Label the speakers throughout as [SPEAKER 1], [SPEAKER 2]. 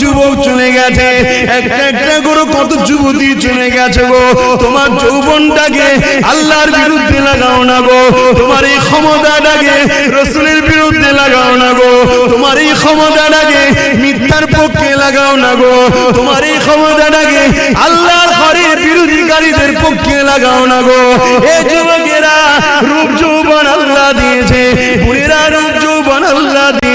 [SPEAKER 1] যুবক চলে গেছে? একটা একটা করে কত যুবতী চলে গেছে গো। তোমার যৌবনটাকে আল্লাহর বিরুদ্ধে লাগাও না গো। তোমার এই ক্ষমতাটাকে রসুলের বিরুদ্ধে লাগাও না গো। তোমার এই ক্ষমতাটাকে মিথ্যার পক্ষে লাগাও না গো। তোমার এই ক্ষমতাটাকে আল্লাহর ঘরের বিরোধীকারীদের পক্ষে লাগাও না গো। এ যুবকেরা, রূপ যৌবন আল্লাহ দিয়েছে। বুড়িরা রূপ যৌবন আল্লাহ দিয়েছে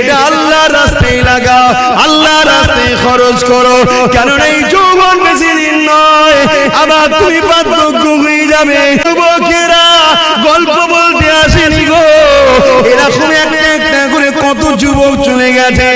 [SPEAKER 1] এটা আল্লাহর রাস্তায় লাগাও আল্লাহর রাস্তায় খরচ করো। কারণ এই যৌবন বেশি দিন নয়, আবার তুমি বার্ধক্য হয়ে যাবে। যুবকেরা গল্প বলতে আসেনি গো। এরা কত যুবক চলে গেছে।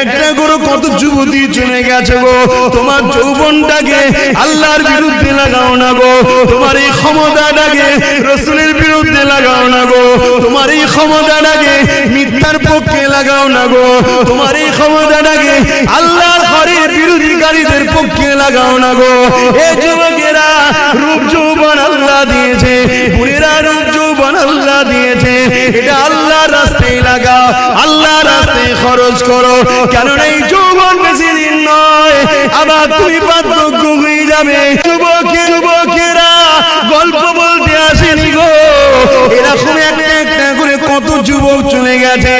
[SPEAKER 1] একটা করে কত যুবতী চলে গেছে গো। তোমার যৌবনটাকে আল্লাহর বিরুদ্ধে লাগাও না গো। তোমার এই ক্ষমতাটাকে রসুলের বিরুদ্ধে লাগাও না গো। তোমার এই ক্ষমতাটাকে মিথ্যার পক্ষে লাগাও না গো। তোমার এই ক্ষমতাটাকে আল্লাহর ঘরের বিরোধীকারীদের পক্ষে লাগাও না গো। এ যুবকেরা, রূপ যৌবন আল্লাহ দিয়েছে। বুড়িরা রূপ যৌবন আল্লাহ দিয়েছে। এটা আল্লাহর রাস্তায় লাগাও রাস্তায় খরচ করো। কেন এই যৌবন বেশি দিন নয়। আবার তুমি বার্ধক্য হয়ে যাবে। যুবকের যুবকেরা গল্প বলতে আসেনি গো। এরকম যুবক চলে গেছে।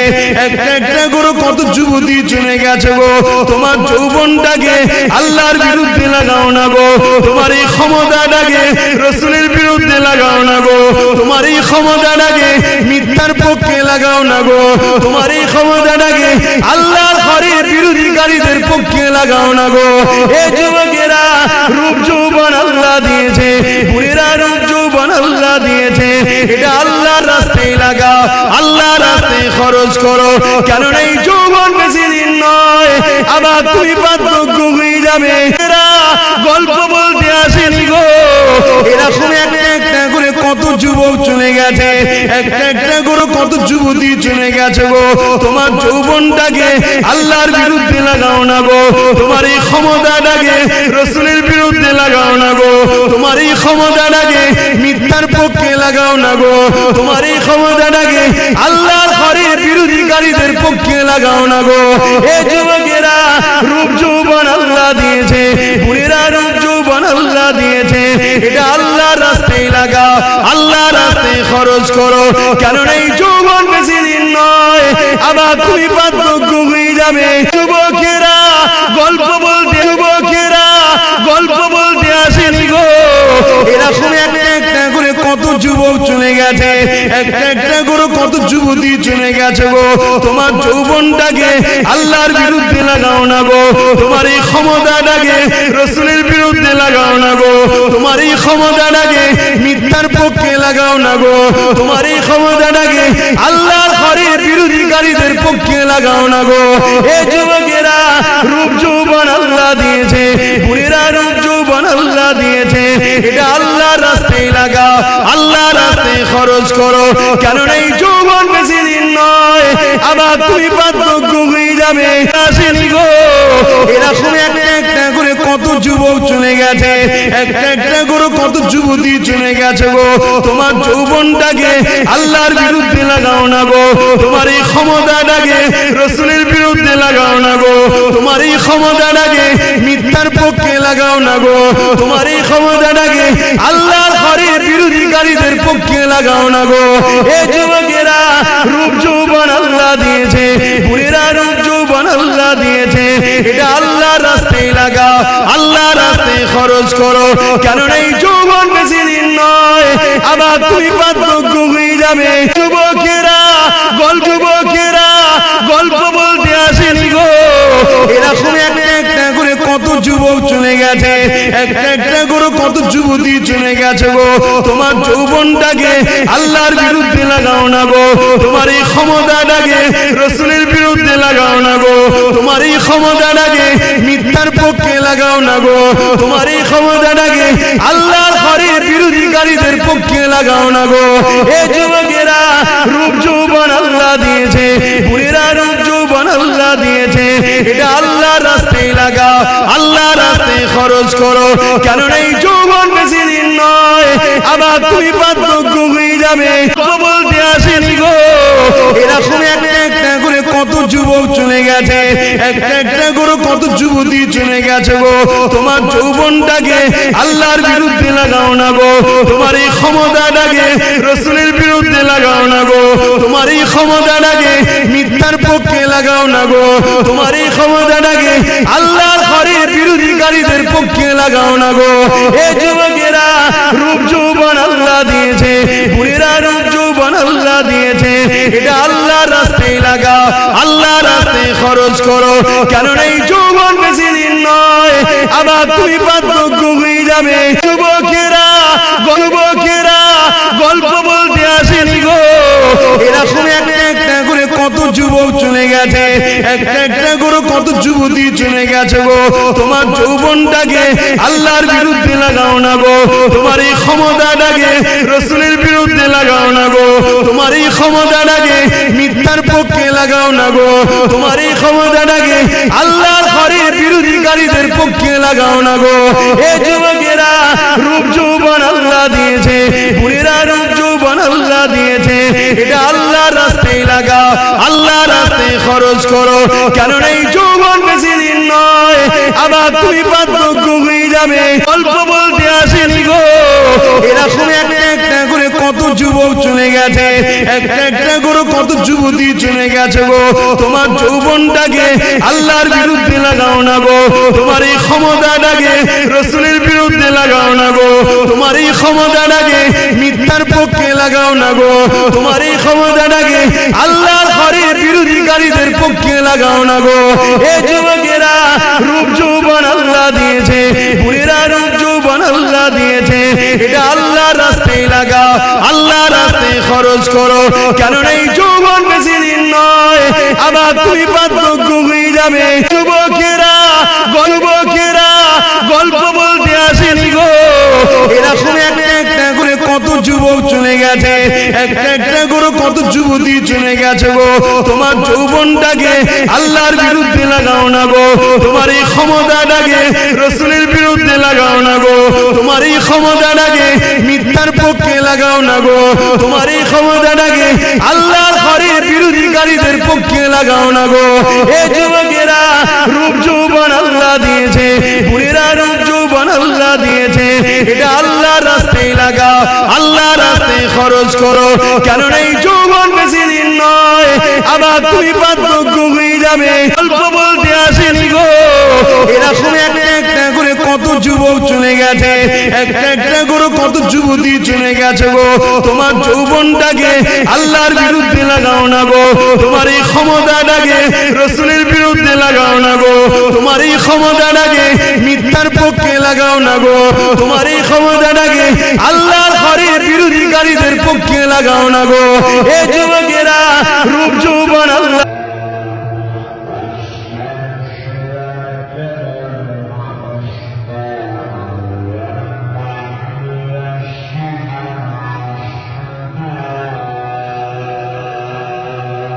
[SPEAKER 1] একটা একটা করে কত যুবতী চলে গেছে গো। তোমার যৌবনটাকে আল্লাহর বিরুদ্ধে লাগাও না গো। তোমার এই ক্ষমতাটাকে রসুলের বিরুদ্ধে লাগাও না গো। তোমার এই ক্ষমতাটাকে মিথ্যার পক্ষে লাগাও না গো। তোমার এই ক্ষমতাটাকে আল্লাহর ঘরের বিরোধীকারীদের পক্ষে লাগাও না গো। এ যুবকেরা খরচ করো। কেননা এই যৌবন বেশি দিন নয়, আবার তুমি বার্ধক্য হয়ে যাবে। এরা গল্প বলতে আসেনি গো। এরকম একটা একটা করে কত যুবক চলে গেছে, একটা একটা করে কত যুবতী চলে গেছে গো। তোমার যৌবনটাকে আল্লাহর বিরুদ্ধে লাগাও না গো। তোমার এই ক্ষমতাটাকে রসুলের বিরুদ্ধে লাগাও না গো। তোমার এই ক্ষমতাটাকে মিথ্যার পক্ষে লাগাও না গো। তোমার এই ক্ষমতাটাকে আল্লাহর বিরোধীকারীদের পক্ষে লাগাও না গো। এ যুবকেরা রূপ যৌবন আল্লাহ দিয়েছে বুড়িরা রূপ যৌবন আল্লাহ দিয়েছে। এটা আল্লাহর রাস্তায় লাগাও, আল্লাহর রাস্তায় খরচ করো। কেননা এই যৌবন বেশি দিন নয়, আবার তুমি বার্ধক্য হয়ে যাবে। যুবকেরা, গল্প বলতে, যুবকেরা, গল্প বলতে আসেনি গো। করে কত যুবক চলে গেছে। একটা একটা করে কত যুবতী চলে গেছে গো। তোমার যৌবনটাকে আল্লাহর বিরুদ্ধে লাগাও না গো। তোমার এই ক্ষমতাটাকে রসুলের বিরুদ্ধে লাগাও না গো। তোমার এই ক্ষমতাটাকে মিথ্যার পক্ষে লাগাও না গো। তোমার এই ক্ষমতাটাকে আল্লাহর ঘরের বিরোধীকারীদের পক্ষে লাগাও না গো। এ যুবকেরা, রূপ যৌবন আল্লাহ দিয়েছে। বুড়িরা রূপ যৌবন আল্লাহ দিয়েছে। এটা আল্লাহর রাস্তায় লাগাও আল্লাহর রাস্তায় খরচ করো। কেন এই যৌবন বেশি দিন নয়। আবার তুমি পাত্র হয়ে যাবে। আসেনি গো। এরকম করে কত যুবক চলে গেছে? একটা একটা করে কত যুবতী চলে গেছে গো। তোমার যৌবনটাকে আল্লাহর বিরুদ্ধে লাগাও না গো। তোমার এই ক্ষমতাটাকে রসুলের বিরুদ্ধে লাগাও না গো। তোমার এই ক্ষমতাটাকে মিথ্যার পক্ষে লাগাও না গো। তোমার এই ক্ষমতাটাকে আল্লাহর ঘরের বিরোধীকারীদের পক্ষে লাগাও না গো। এ যুবকেরা, রূপ খরচ করো। কেননা এই যৌবন বেশি দিন নয়। আবার তুমি বার্ধক্য হয়ে যাবে। যুবকেরা, গল্প যুবকেরা, গল্প বলতে আসেনি গো। এরকম একটা একটা করে কত যুবক চলে গেছে। একটা একটা করে কত যুবতী চলে গেছে গো। তোমার যৌবনটাকে আল্লাহর বিরুদ্ধে লাগাও না গো। তোমার এই ক্ষমতাটাকে রসুলের বিরুদ্ধে লাগাও না গো। তোমার এই ক্ষমতাটাকে মিথ্যার পক্ষে লাগাও না গো। তোমার এই ক্ষমতাটাকে আল্লাহর ঘরের বিরোধীকারীদের পক্ষে লাগাও না গো। এ যুবকেরা, রূপ যৌবন আল্লাহ দিয়েছে, বুড়িরা রূপ যৌবন আল্লাহ দিয়েছে। এটা আল্লাহর রাস্তায় লাগাও, আল্লাহর রাস্তায় খরচ করো। কেননা এই যৌবন বেশি দিন নয়, আবার তুমি বার্ধক্য হয়ে যাবে। বলতে আসেনি গো। একটা করে কত যুবক চলে গেছে? একটা একটা করে কত যুবতী চলে গেছে গো। তোমার যৌবনটাকে আল্লাহর বিরুদ্ধে লাগাও না গো। তোমার এই ক্ষমতাটাকে রসুলের বিরুদ্ধে লাগাও না গো। তোমার এই ক্ষমতাটাকে মিথ্যার পক্ষে লাগাও না গো। তোমার এই ক্ষমতাটাকে আল্লাহর ঘরের বিরোধীকারীদের পক্ষে লাগাও না গো। এ যুবকেরা রূপ যৌবন আল্লাহ দিয়েছে। বুড়িরা রূপ এটা আল্লাহর রাস্তায় লাগাও আল্লাহ রাস্তায় খরচ করো। কারণ এই যৌবন বেশি দিন নয়। আবার তুমি হয়ে যাবে। যুবকেরা গল্পকেরা যুবক চলে গেছে? একটা একটা করে কত যুবতী চলে গেছে গো। তোমার যৌবনটাকে আল্লাহর বিরুদ্ধে লাগাও না গো। তোমার এই ক্ষমতাটাকে রসুলের বিরুদ্ধে লাগাও না গো। তোমার এই ক্ষমতাটাকে মিথ্যার পক্ষে লাগাও না গো। তোমার এই ক্ষমতাটাকে আল্লাহর ঘরের বিরোধীকারীদের পক্ষে লাগাও না গো। এ যুবকেরা, রূপ যৌবন আল্লাহ দিয়েছে। বুড়িরা রূপ দিয়েছে। এটা আল্লাহর রাস্তায় লাগাও, আল্লাহর রাস্তায় খরচ করো। কারণ এই যৌবন বেশি দিন নয়, আবার তুমি বার্ধক্য হয়ে যাবে। গল্প বলতে আসেনি গো। এরকম একটা একটা করে কত যুবক চলে গেছে, একটা একটা করে কত যুবতী চলে গেছে গো। তোমার যৌবনটাকে আল্লাহর বিরুদ্ধে লাগাও না গো। তোমার এই ক্ষমতাটাকে রসুলের বিরুদ্ধে লাগাও না গো। তোমার এই ক্ষমতাটাকে মিথ্যার পক্ষে লাগাও না গো। তোমার এই ক্ষমতাটাকে আল্লাহর ঘরের বিরোধীকারীদের পক্ষে লাগাও না গো। এ যুবকেরা, রূপ যৌবন আল্লাহ দিয়েছে বুড়িরা রূপ যৌবন আল্লাহ দিয়েছে। এটা আল্লাহর রাস্তায় লাগাও, আল্লাহর রাস্তায় খরচ করো। কারণ এই যৌবন বেশি দিন নয়, আবার তুমি বার্ধক্য হয়ে যাবে। যুবকেরা গল্পকেরা গল্প বলতে আসেনি গো। এরকম কত যুবক চলে গেছে। একটা একটা করে কত যুবতী চলে গেছে গো। তোমার যৌবনটাকে আল্লাহর বিরুদ্ধে লাগাও না গো। তোমার এই ক্ষমতাটাকে রসুলের বিরুদ্ধে লাগাও না গো। তোমার এই ক্ষমতাটাকে মিথ্যার পক্ষে লাগাও না গো। তোমার এই ক্ষমতাটাকে আল্লাহর ঘরের বিরোধীকারীদের পক্ষে লাগাও না গো। এ যুবকেরা, রূপ যৌবন আল্লাহ দিয়েছে। বুড়িরা রূপ যৌবন আল্লাহ দিয়েছে। এটা আল্লাহর রাস্তায় লাগাও আল্লাহর রাস্তায় খরচ করো। কারণ এই যৌবন বেশি দিন নয়, আবার তুমি বার্ধক্য হয়ে যাবে। গল্প বলতে আসেনি গো। এরকম একটা একটা করে কত যুবক চলে গেছে, একটা একটা করে কত যুবতী চলে গেছে গো। তোমার যৌবনটাকে আল্লাহর বিরুদ্ধে লাগাও না গো। তোমার এই ক্ষমতাটাকে রসুলের বিরুদ্ধে লাগাও না গো। তোমার এই ক্ষমতাটাকে মিথ্যার পক্ষে লাগাও না গো। তোমার এই ক্ষমতাটাকে আল্লাহর ঘরের বিরোধীকারীদের পক্ষে লাগাও না গো। এ যুবকেরা, রূপ